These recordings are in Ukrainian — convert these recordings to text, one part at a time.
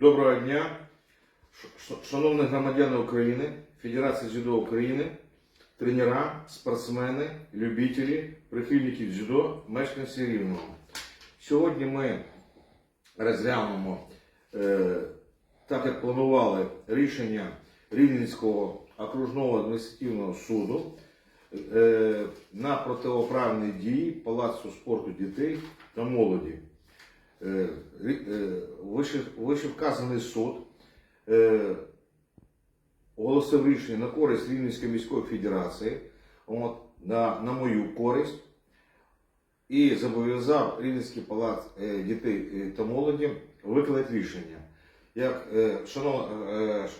Доброго дня, шановні громадяни України, Федерація дзюдо України, тренера, спортсмени, любителі, прихильники дзюдо, мешканці Рівного. Сьогодні ми розглянемо, е, так як планували, рішення Рівненського окружного адміністративного суду е, на противоправні дії Палацу спорту дітей та молоді. Е, е, вище- Вищевказаний суд е, оголосив рішення на користь Рівненської міської федерації, от, на, на мою користь, і зобов'язав Рівненський палац дітей та молоді виконати рішення. Як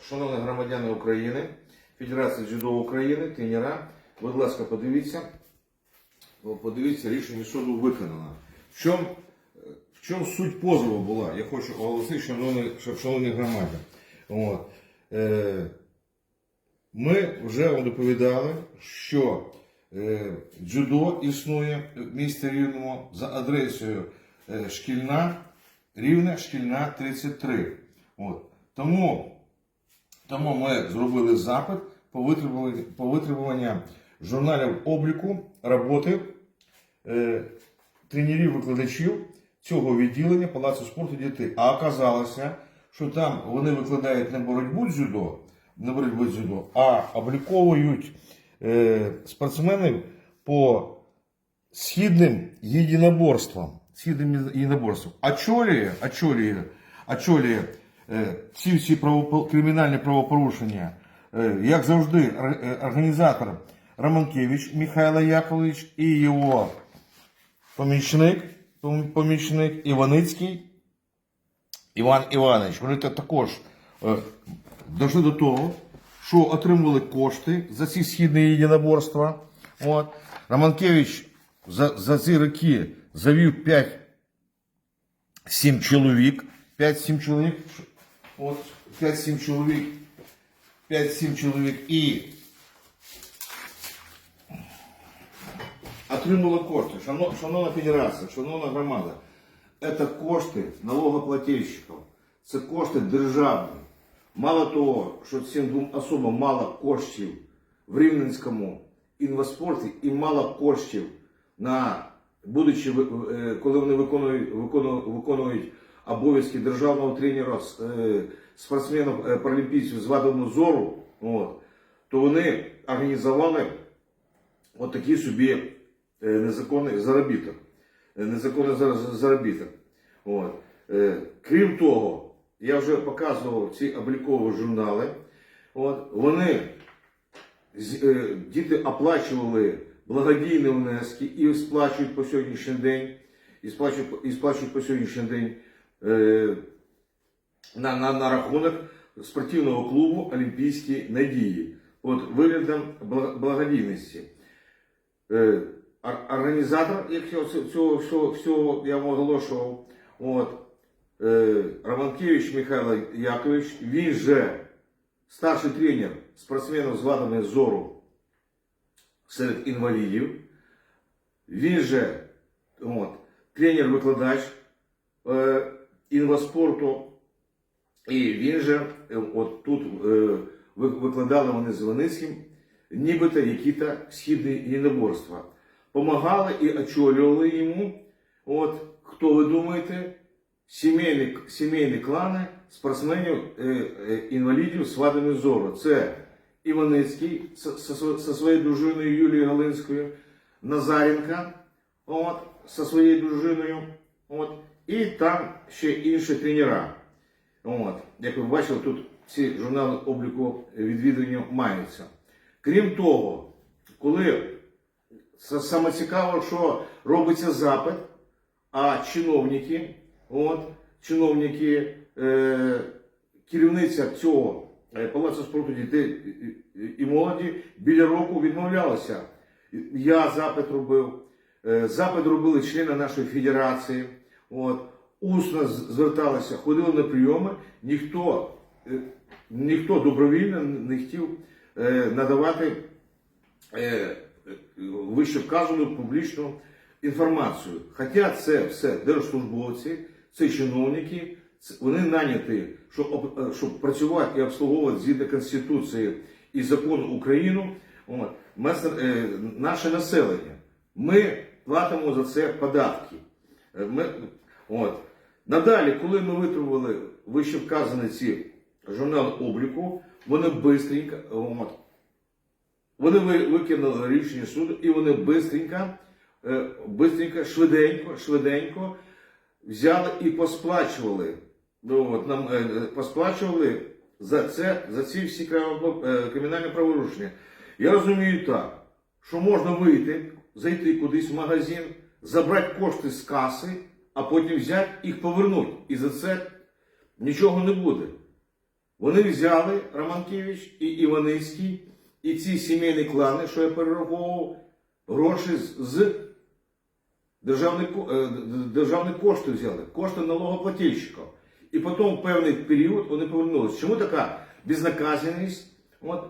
шановні громадяни України, Федерація дзюдо України, тренера, будь ласка, подивіться, подивіться, рішення суду виконано. В чому, чому суть позову була? Я хочу оголосити, шановні, шановні громади. От. Е, ми вже вам доповідали, що е, дзюдо існує в місті Рівному за адресою е, шкільна, Рівне, шкільна 33. От. Тому, тому ми зробили запит по витребуванню, по витребуванню журналів обліку роботи е, тренерів-викладачів цього відділення Палацу спорту дітей. А оказалося, що там вони викладають не боротьбу дзюдо, не боротьбу дзюдо, а обліковують е, спортсменів по східним єдиноборствам. Східним єдиноборствам. Очолює, очолює, очолює е, ці всі правопо- кримінальні правопорушення, е, як завжди, е, організатор Романкевич Михайло Яковлевич і його помічник, пом- помічник Іваницький Іван Іванович. Вони також е, дійшли до того, що отримували кошти за ці східні єдиноборства. От. Романкевич за, за ці роки завів 5-7 чоловік. 5-7 чоловік. От, 5-7 чоловік. 5-7 чоловік і отримали кошти. Шановна федерація, шановна громада, це кошти налогоплательщиків, це кошти державні. Мало того, що цим двом особам мало коштів в Рівненському інваспорті і мало коштів на будучи, е, коли вони виконують, виконують, обов'язки державного тренера е, спортсменів е, паралімпійців з вадами зору, от, то вони організували от такий собі незаконний заробіток. Е, Незаконний заробіток. От. Е, Крім того, я вже показував ці облікові журнали. От. Вони е, діти оплачували благодійні внески і сплачують по сьогоднішній день, і сплачують, і сплачують по сьогоднішній день е, на, на, на рахунок спортивного клубу Олімпійські надії. От виглядом благодійності. Е, Організатор якщо цього всього, всього я оголошував, от, е, Романкевич Михайло Якович, він же старший тренер спортсменів з вадами зору серед інвалідів. Він же от, тренер-викладач е, інваспорту. І він же е, от тут е, викладали вони з Іваницьким, нібито які-то східні єдиноборства. Помагали і очолювали йому. От хто ви думаєте? Сімейні, сімейні клани спортсменів е, е, інвалідів з вадами зору. Це Іваницький со своєю дружиною Юлією Галинською, Назаренка, от, со своєю дружиною, от, і там ще інші тренера. От, як ви бачили, тут ці журнали обліку відвідування маються. Крім того, коли с- саме цікаво, що робиться запит, а чиновники, от, чиновники, е, керівниця цього е, Палацу спорту дітей і- молоді біля року відмовлялася. Я запит робив, е, запит робили члени нашої федерації. От, усно зверталися, ходили на прийоми, ніхто, е, ніхто добровільно не хотів е, надавати е, вище вказану публічну інформацію. Хоча це все держслужбовці, це чиновники, Вони наняті, щоб, е, щоб працювати і обслуговувати згідно Конституції і закону України е, наше населення. Ми платимо за це податки. Е, Ми, от. Надалі, коли ми витримали вище вказані ці журнали обліку, вони от, вони викинули рішення суду і вони бистренько, е, бистренько, швиденько, швиденько взяли і посплачували. Ну, от, нам, е, е, посплачували за це, за ці всі кримінальні правопорушення. Я розумію так, що можна вийти, зайти кудись в магазин, забрати кошти з каси, а потім взяти їх повернути. І за це нічого не буде. Вони взяли Романкевич і Іваницький, і ці сімейні клани, що я перераховував, гроші з, державних, е, державних коштів взяли, кошти налогоплательщиків. І потім в певний період вони повернулися. Чому така безнаказаність от,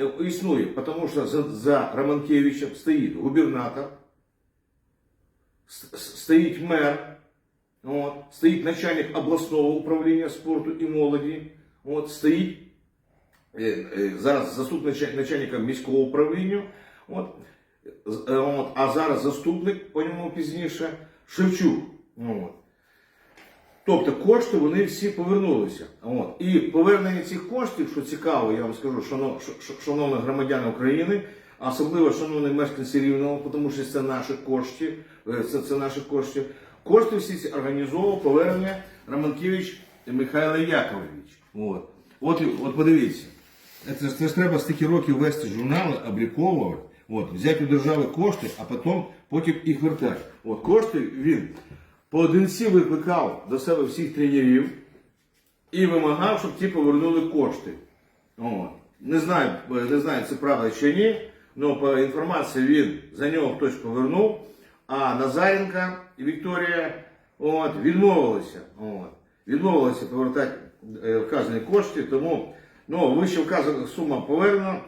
е, існує? Тому що за, за Романкевичем стоїть губернатор, стоїть мер, от, стоїть начальник обласного управління спорту і молоді, от, стоїть зараз заступник начальника міського управління, от, е, от, а зараз заступник, по ньому пізніше, Шевчук. От. Тобто кошти вони всі повернулися. От. І повернення цих коштів, що цікаво, я вам скажу, шановні громадяни України, особливо шановні мешканці Рівного, тому що це наші кошти, е, це, це наші кошти. Кошти всі ці організовував повернення Романкевич Михайло Яковлевич. От. От, от подивіться. Це, ж- це ж треба стільки років вести журнали, обліковувати, от, взяти у держави кошти, а потім, потім їх вертати. От, кошти він поодинці викликав до себе всіх тренерів і вимагав, щоб ті повернули кошти. От. Не знаю, не знаю, це правда чи ні, але по інформації він за нього хтось повернув, а Назаренка і Вікторія от, відмовилися. От, відмовилися повертати е, вказані кошти, тому ну, вище вказана сума повернена,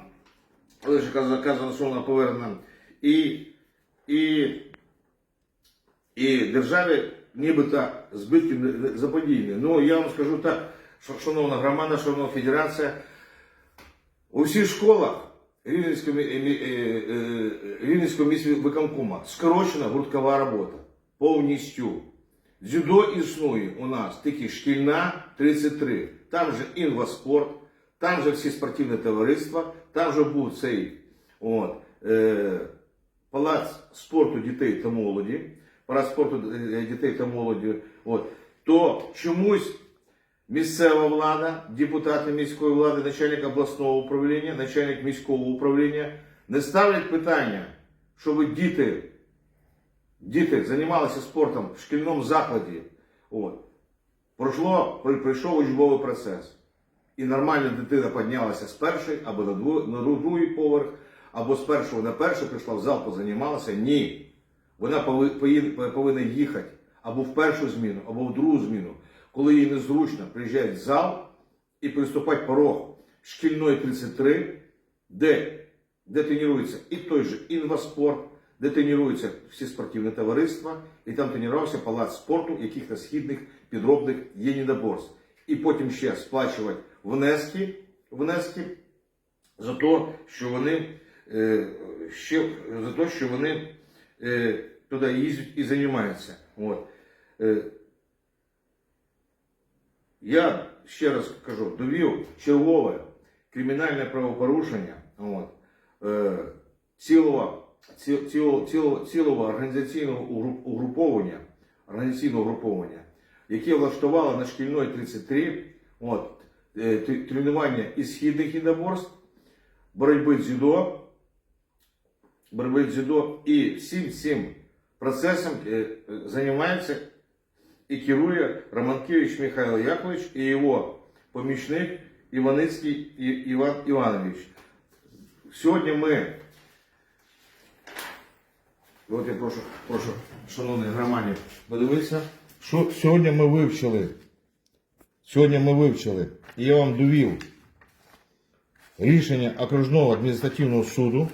лише вказана сума повернена, і, і і державі нібито збитки заподіяні. Ну я вам скажу так, шановна громада, шановна федерація, у всіх школах Рівненського, е, е, Рівненського міськвиконкома скорочена гурткова робота повністю. Дзюдо існує у нас тільки шкільна 33. Там же інваспорт, там же всі спортивні товариства, там же був цей от, е, палац спорту дітей та молоді, палац спорту е, дітей та молоді, от, то чомусь місцева влада, депутати міської влади, начальник обласного управління, начальник міського управління не ставлять питання, щоб діти, діти займалися спортом в шкільному закладі. От. Пройшло, при- пройшов учбовий процес. І нормальна дитина піднялася з першої або на, дву, на другий поверх, або з першого на перший прийшла в зал, позанімалася. Ні. Вона повинна їхати або в першу зміну, або в другу зміну, коли їй незручно приїжджає в зал і приступати порог шкільної 33, де, де тренується і той же інваспорт, де тренуються всі спортивні товариства, і там тренувався палац спорту яких-то східних підробних єдиноборств. І потім ще сплачувати внески, внески за те, що вони е, ще за те, що вони е, туди їздять і займаються. От. Е, я ще раз кажу, довів чергове кримінальне правопорушення от, цілого, ці- цілого, цілого, цілого організаційного угру- угруповання, організаційного угруповання, яке влаштувало на шкільної 33 от, тренування із східних єдиноборств, боротьби дзюдо, боротьби дзюдо і всім цим процесом е, е, займається і керує Романкевич Михайло Яковлевич і його помічник Іваницький Іван Іванович. Сьогодні ми, от я прошу, прошу шановні громаді, подивитися, що сьогодні ми вивчили. Сьогодні ми вивчили, і я вам довів рішення окружного адміністративного суду,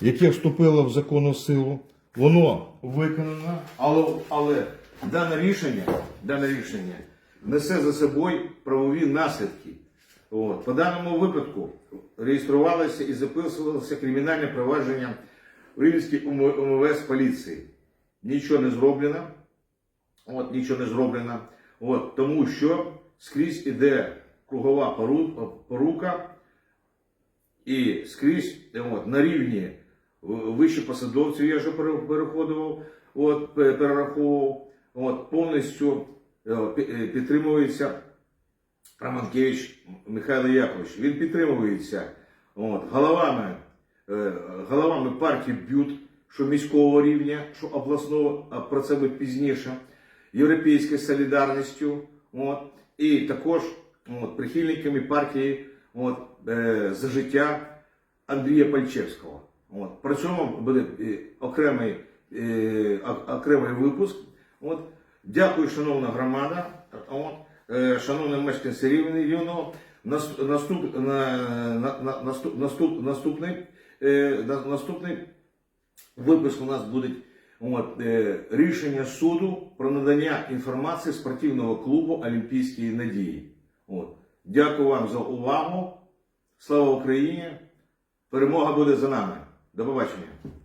яке вступило в законну силу, воно виконано, але, але дане рішення, дане рішення несе за собою правові наслідки. От. По даному випадку реєструвалося і записувалося кримінальне провадження в Рівненській УМ- поліції. Нічого не зроблено. От, нічого не зроблено. От, тому що скрізь іде кругова порука, і скрізь е, от, на рівні е, вище посадовців, я вже пере- переходував, от, перераховував, от, повністю е, пі- підтримується Романкевич Михайло Якович. Він підтримується. От, головами, головами партії б'ют, що міського рівня, що обласного, про це ми пізніше, Європейською солідарністю, от, і також от, прихильниками партії от, е, за життя Андрія Пальчевського. От. При цьому буде е, окремий, е, окремий випуск. От. Дякую, шановна громада. От. Е, Шановні мешканці Рівного, Нас- наступ, на, на, на, наступ, наступ, наступний, е, наступний випуск у нас буде от, е, рішення суду про надання інформації спортивного клубу Олімпійської надії. От. Дякую вам за увагу. Слава Україні! Перемога буде за нами. До побачення.